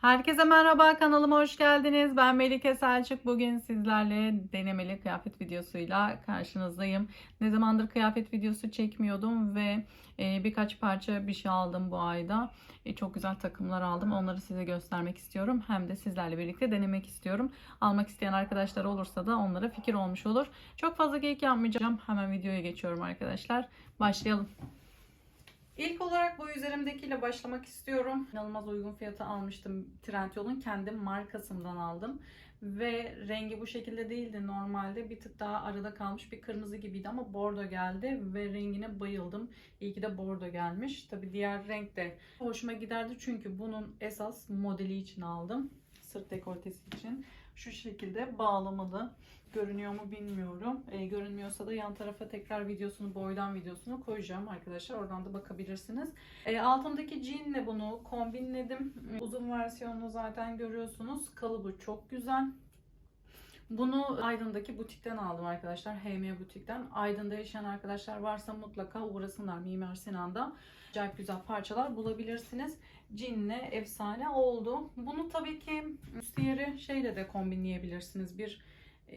Herkese merhaba kanalıma hoş geldiniz. Ben Melike Selçuk. Bugün sizlerle denemeli kıyafet videosuyla karşınızdayım. Ne zamandır kıyafet videosu çekmiyordum ve e, birkaç parça bir şey aldım bu ayda. E, çok güzel takımlar aldım. Onları size göstermek istiyorum. Hem de sizlerle birlikte denemek istiyorum. Almak isteyen arkadaşlar olursa da onlara fikir olmuş olur. Çok fazla geyik yapmayacağım. Hemen videoya geçiyorum arkadaşlar. Başlayalım. İlk olarak bu üzerimdekiyle başlamak istiyorum. İnanılmaz uygun fiyata almıştım. Trendyol'un kendi markasından aldım. Ve rengi bu şekilde değildi normalde. Bir tık daha arada kalmış bir kırmızı gibiydi ama bordo geldi ve rengine bayıldım. İyi ki de bordo gelmiş. Tabi diğer renk de hoşuma giderdi çünkü bunun esas modeli için aldım. Sırt dekoltesi için. Şu şekilde bağlamalı. Görünüyor mu bilmiyorum. E, görünmüyorsa da yan tarafa tekrar videosunu, boydan videosunu koyacağım arkadaşlar. Oradan da bakabilirsiniz. E, altımdaki jeanle bunu kombinledim. Uzun versiyonunu zaten görüyorsunuz. Kalıbı çok güzel. Bunu Aydın'daki butikten aldım arkadaşlar. HM butikten. Aydın'da yaşayan arkadaşlar varsa mutlaka uğrasınlar Mimar Sinan'da. Acayip güzel parçalar bulabilirsiniz. Cinle efsane oldu. Bunu tabii ki üstleri şeyle de kombinleyebilirsiniz. Bir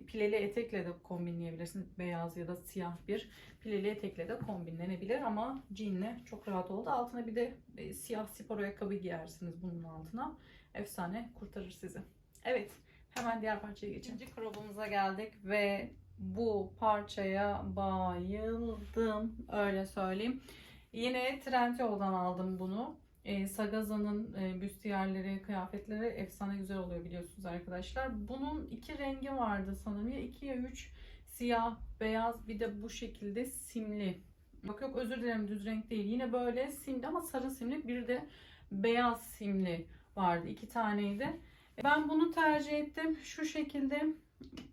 pileli etekle de kombinleyebilirsiniz. Beyaz ya da siyah bir pileli etekle de kombinlenebilir ama jeanle çok rahat oldu. Altına bir de e, siyah spor ayakkabı giyersiniz bunun altına. Efsane kurtarır sizi. Evet. Hemen diğer parçaya geçelim. İkinci crop'umuza geldik ve bu parçaya bayıldım. Öyle söyleyeyim. Yine Trendyol'dan aldım bunu. E, Sagaza'nın e, büstiyerleri, kıyafetleri efsane güzel oluyor biliyorsunuz arkadaşlar. Bunun iki rengi vardı sanırım. Ya iki ya üç. Siyah, beyaz bir de bu şekilde simli. Bak yok özür dilerim düz renk değil. Yine böyle simli ama sarı simli. Bir de beyaz simli vardı. iki taneydi. Ben bunu tercih ettim. Şu şekilde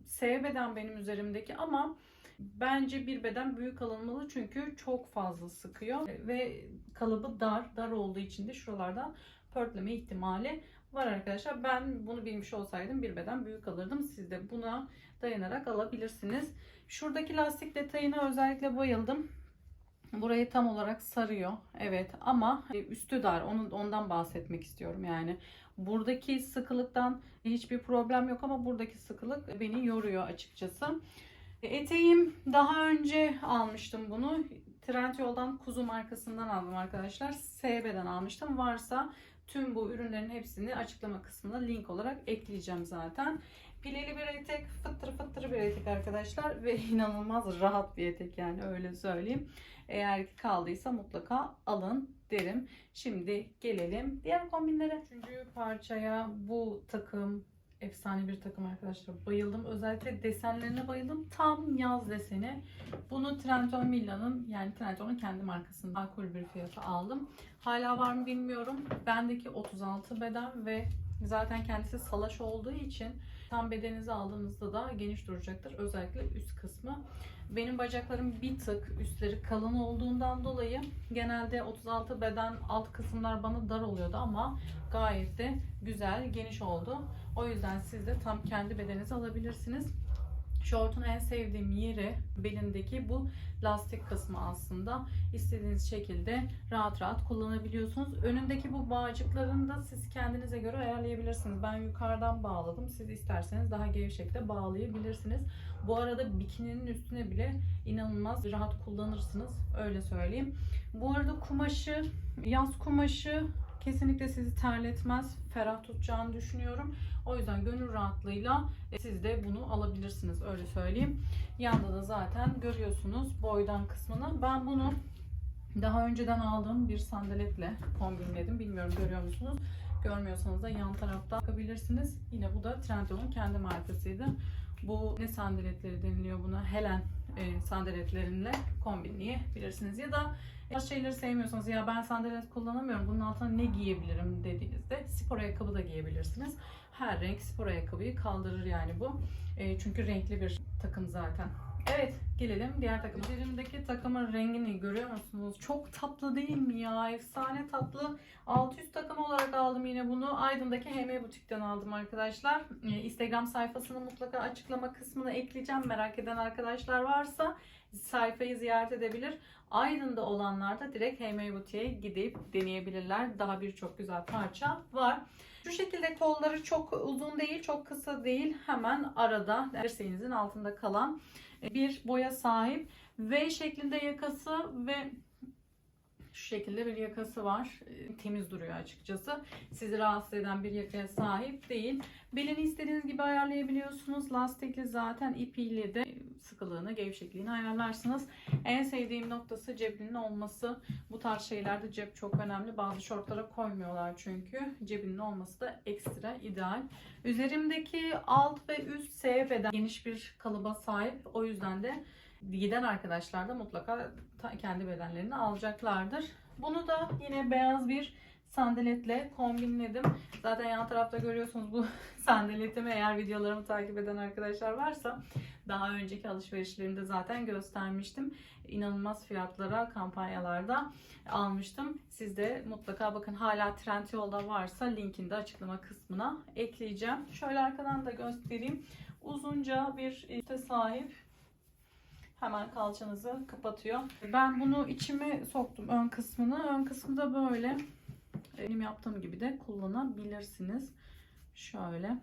S beden benim üzerimdeki ama bence bir beden büyük alınmalı çünkü çok fazla sıkıyor ve kalıbı dar. Dar olduğu için de şuralardan pörtleme ihtimali var arkadaşlar. Ben bunu bilmiş olsaydım bir beden büyük alırdım. Siz de buna dayanarak alabilirsiniz. Şuradaki lastik detayına özellikle bayıldım. Burayı tam olarak sarıyor. Evet ama üstü dar. Onun ondan bahsetmek istiyorum yani. Buradaki sıkılıktan hiçbir problem yok ama buradaki sıkılık beni yoruyor açıkçası. Eteğim daha önce almıştım bunu. Trendyol'dan Kuzu markasından aldım arkadaşlar. SB'den almıştım. Varsa tüm bu ürünlerin hepsini açıklama kısmına link olarak ekleyeceğim zaten. Pileli bir etek, fıttır fıttır bir etek arkadaşlar ve inanılmaz rahat bir etek yani öyle söyleyeyim. Eğer ki kaldıysa mutlaka alın derim. Şimdi gelelim diğer kombinlere. Üçüncü parçaya bu takım efsane bir takım arkadaşlar. Bayıldım. Özellikle desenlerine bayıldım. Tam yaz deseni. Bunu Trendyol Mila'nın yani Trendyol'un kendi markasında makul bir fiyata aldım. Hala var mı bilmiyorum. Bendeki 36 beden ve zaten kendisi salaş olduğu için tam bedeninizi aldığınızda da geniş duracaktır. Özellikle üst kısmı. Benim bacaklarım bir tık üstleri kalın olduğundan dolayı genelde 36 beden alt kısımlar bana dar oluyordu ama gayet de güzel geniş oldu. O yüzden siz de tam kendi bedeninizi alabilirsiniz. Şortun en sevdiğim yeri belindeki bu lastik kısmı aslında. İstediğiniz şekilde rahat rahat kullanabiliyorsunuz. Önündeki bu bağcıklarını da siz kendinize göre ayarlayabilirsiniz. Ben yukarıdan bağladım. Siz isterseniz daha gevşek de bağlayabilirsiniz. Bu arada bikininin üstüne bile inanılmaz rahat kullanırsınız. Öyle söyleyeyim. Bu arada kumaşı, yaz kumaşı kesinlikle sizi terletmez. Ferah tutacağını düşünüyorum. O yüzden gönül rahatlığıyla e, siz de bunu alabilirsiniz. Öyle söyleyeyim. Yanda da zaten görüyorsunuz boydan kısmını. Ben bunu daha önceden aldığım bir sandaletle kombinledim. Bilmiyorum görüyor musunuz? Görmüyorsanız da yan tarafta bakabilirsiniz. Yine bu da Trendyol'un kendi markasıydı. Bu ne sandaletleri deniliyor buna? Helen e, sandaletlerinle kombinleyebilirsiniz. Ya da bazı şeyleri sevmiyorsanız ya ben sandalet kullanamıyorum bunun altına ne giyebilirim dediğinizde spor ayakkabı da giyebilirsiniz. Her renk spor ayakkabıyı kaldırır yani bu. E, çünkü renkli bir takım zaten. Evet gelelim diğer takım. Üzerimdeki takımın rengini görüyor musunuz? Çok tatlı değil mi ya? Efsane tatlı. 600 takım olarak aldım yine bunu. Aydın'daki HM Butik'ten aldım arkadaşlar. Ee, Instagram sayfasını mutlaka açıklama kısmına ekleyeceğim. Merak eden arkadaşlar varsa sayfayı ziyaret edebilir. Aydın'da olanlar da direkt HM Butik'e gidip deneyebilirler. Daha birçok güzel parça var. Şu şekilde kolları çok uzun değil, çok kısa değil. Hemen arada dirseğinizin altında kalan bir boya sahip. V şeklinde yakası ve şu şekilde bir yakası var. E, Temiz duruyor açıkçası. Sizi rahatsız eden bir yakaya sahip değil. Belini istediğiniz gibi ayarlayabiliyorsunuz. Lastikli zaten ipiyle de sıkılığını, gevşekliğini ayarlarsınız. En sevdiğim noktası cebinin olması. Bu tarz şeylerde cep çok önemli. Bazı şortlara koymuyorlar çünkü. Cebinin olması da ekstra ideal. Üzerimdeki alt ve üst S geniş bir kalıba sahip. O yüzden de giden arkadaşlar da mutlaka kendi bedenlerini alacaklardır. Bunu da yine beyaz bir sandaletle kombinledim. Zaten yan tarafta görüyorsunuz bu sandaletimi eğer videolarımı takip eden arkadaşlar varsa daha önceki alışverişlerimde zaten göstermiştim. İnanılmaz fiyatlara kampanyalarda almıştım. Siz de mutlaka bakın hala Trendyol'da varsa linkini de açıklama kısmına ekleyeceğim. Şöyle arkadan da göstereyim. Uzunca bir ipe sahip hemen kalçanızı kapatıyor. Ben bunu içime soktum ön kısmını. Ön kısmı da böyle. Benim yaptığım gibi de kullanabilirsiniz. Şöyle.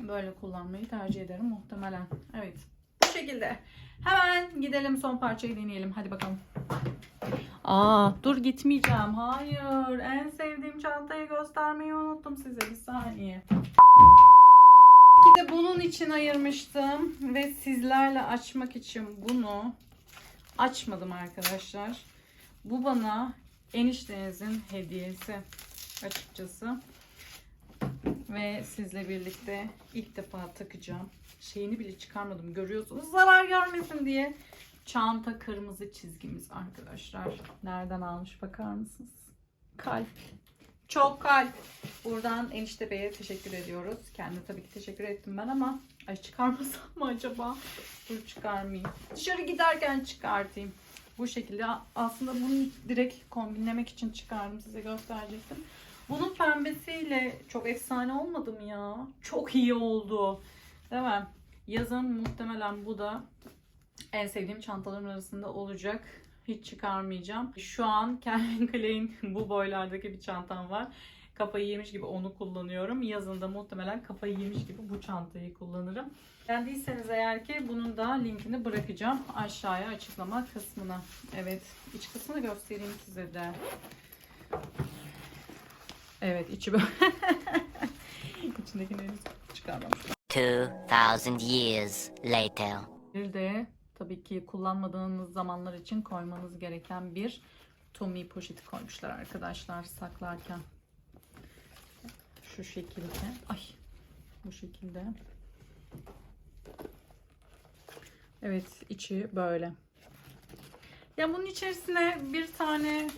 Böyle kullanmayı tercih ederim muhtemelen. Evet. Bu şekilde. Hemen gidelim son parçayı deneyelim. Hadi bakalım. Aa, dur gitmeyeceğim. Hayır. En sevdiğim çantayı göstermeyi unuttum size. Bir saniye. De bunun için ayırmıştım ve sizlerle açmak için bunu açmadım arkadaşlar. Bu bana eniştenizin hediyesi açıkçası. Ve sizle birlikte ilk defa takacağım. Şeyini bile çıkarmadım görüyorsunuz zarar görmesin diye. Çanta kırmızı çizgimiz arkadaşlar. Nereden almış bakar mısınız? Kalp. Çok kalp. Buradan enişte beye teşekkür ediyoruz. Kendine tabii ki teşekkür ettim ben ama ay çıkarmasam mı acaba? Dur çıkarmayayım. Dışarı giderken çıkartayım. Bu şekilde aslında bunu direkt kombinlemek için çıkardım. Size gösterecektim. Bunun pembesiyle çok efsane olmadı mı ya? Çok iyi oldu. Değil mi? Yazın muhtemelen bu da en sevdiğim çantaların arasında olacak. Hiç çıkarmayacağım. Şu an Calvin Klein bu boylardaki bir çantam var. Kafayı yemiş gibi onu kullanıyorum. Yazında muhtemelen kafayı yemiş gibi bu çantayı kullanırım. Beğendiyseniz eğer ki bunun da linkini bırakacağım aşağıya açıklama kısmına. Evet iç kısmını göstereyim size de. Evet içi böyle. İçindekini henüz çıkarmamışım. 2,000 years later. Bir de tabii ki kullanmadığınız zamanlar için koymanız gereken bir Tommy poşeti koymuşlar arkadaşlar saklarken. Şu şekilde. Ay bu şekilde. Evet içi böyle. Ya bunun içerisine bir tane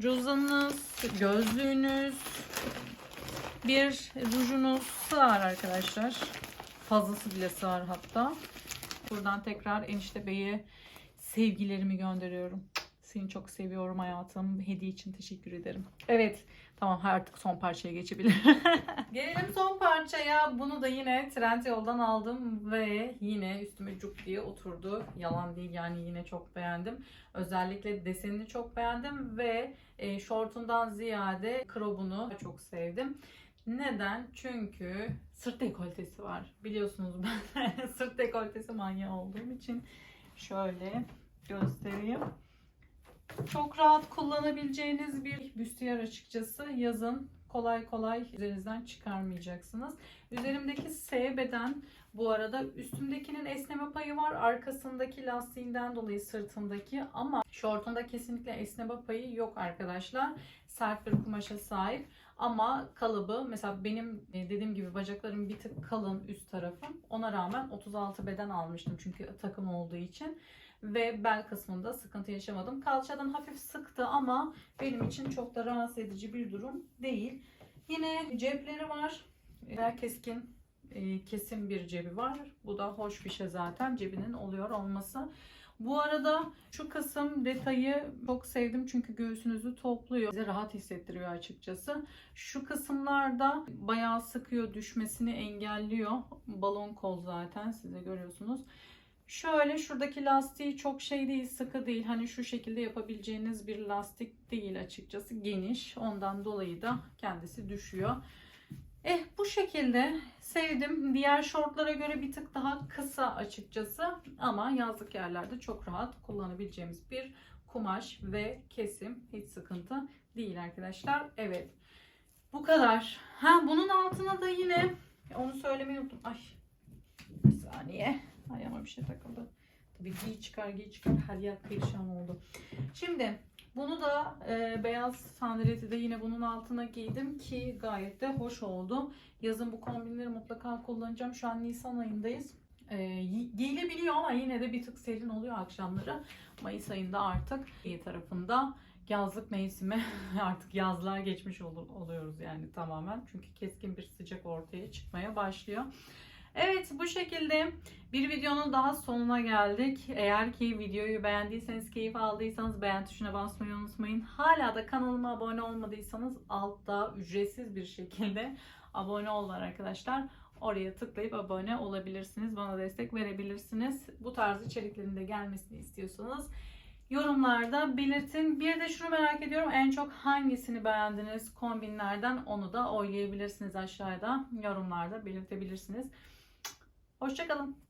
cüzdanınız, gözlüğünüz, bir rujunuz sığar arkadaşlar. Fazlası bile sığar hatta. Buradan tekrar enişte beye sevgilerimi gönderiyorum. Seni çok seviyorum hayatım. Hediye için teşekkür ederim. Evet. Tamam artık son parçaya geçebilirim. Gelelim son parçaya. Bunu da yine Trendyol'dan aldım ve yine üstüme cuk diye oturdu. Yalan değil yani yine çok beğendim. Özellikle desenini çok beğendim ve e, şortundan ziyade krobunu çok sevdim. Neden? Çünkü sırt dekoltesi var. Biliyorsunuz ben sırt dekoltesi manyağı olduğum için şöyle göstereyim. Çok rahat kullanabileceğiniz bir büstiyer açıkçası. Yazın kolay kolay üzerinizden çıkarmayacaksınız. Üzerimdeki S beden bu arada üstümdekinin esneme payı var. Arkasındaki lastiğinden dolayı sırtındaki ama şortunda kesinlikle esneme payı yok arkadaşlar. Sert bir kumaşa sahip. Ama kalıbı mesela benim e, dediğim gibi bacaklarım bir tık kalın üst tarafım. Ona rağmen 36 beden almıştım çünkü takım olduğu için. Ve bel kısmında sıkıntı yaşamadım. Kalçadan hafif sıktı ama benim için çok da rahatsız edici bir durum değil. Yine cepleri var. Ve keskin e, kesin bir cebi var. Bu da hoş bir şey zaten cebinin oluyor olması. Bu arada şu kısım detayı çok sevdim çünkü göğsünüzü topluyor. Size rahat hissettiriyor açıkçası. Şu kısımlarda bayağı sıkıyor, düşmesini engelliyor. Balon kol zaten size görüyorsunuz. Şöyle şuradaki lastiği çok şey değil, sıkı değil. Hani şu şekilde yapabileceğiniz bir lastik değil açıkçası. Geniş. Ondan dolayı da kendisi düşüyor. bu şekilde sevdim. Diğer şortlara göre bir tık daha kısa açıkçası ama yazlık yerlerde çok rahat kullanabileceğimiz bir kumaş ve kesim hiç sıkıntı değil arkadaşlar. Evet. Bu kadar. Ha bunun altına da yine onu söylemeyi unuttum. Ay. Bir saniye. Ayağıma bir şey takıldı. Tabii giy çıkar giy çıkar her yer perişan oldu. Şimdi bunu da e, beyaz sandaleti de yine bunun altına giydim ki gayet de hoş oldu. Yazın bu kombinleri mutlaka kullanacağım. Şu an Nisan ayındayız. E, gi- giyilebiliyor ama yine de bir tık serin oluyor akşamları. Mayıs ayında artık iyi tarafında yazlık mevsimi artık yazlığa geçmiş ol- oluyoruz yani tamamen. Çünkü keskin bir sıcak ortaya çıkmaya başlıyor. Evet bu şekilde bir videonun daha sonuna geldik. Eğer ki videoyu beğendiyseniz, keyif aldıysanız beğen tuşuna basmayı unutmayın. Hala da kanalıma abone olmadıysanız altta ücretsiz bir şekilde abone ol var arkadaşlar. Oraya tıklayıp abone olabilirsiniz. Bana destek verebilirsiniz. Bu tarz içeriklerin de gelmesini istiyorsanız yorumlarda belirtin. Bir de şunu merak ediyorum. En çok hangisini beğendiniz kombinlerden onu da oylayabilirsiniz aşağıda. Yorumlarda belirtebilirsiniz. Hoşçakalın.